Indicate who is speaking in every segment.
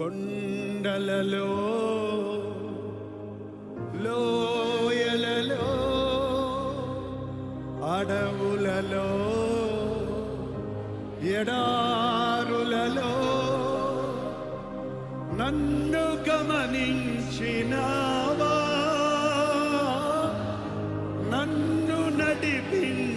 Speaker 1: కొండలలో లోయలలో అడవులలో ఎడారులలో నన్ను గమనించినావా? నన్ను నడిపించినావా?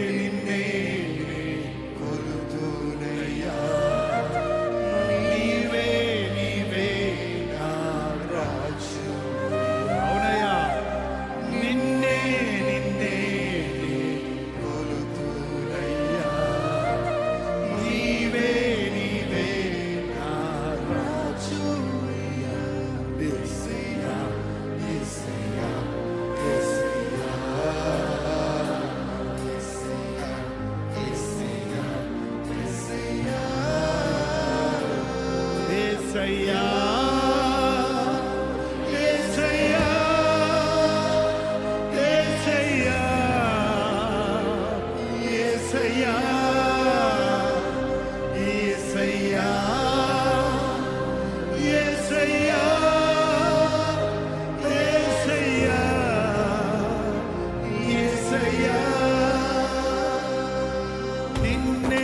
Speaker 1: ఏసయ్యా ఏసయ్యా ఏసయ్యా ఏసయ్యా ఏసయ్యా ఏసయ్యా ఏసయ్యా ఏసయ్యా నిన్నే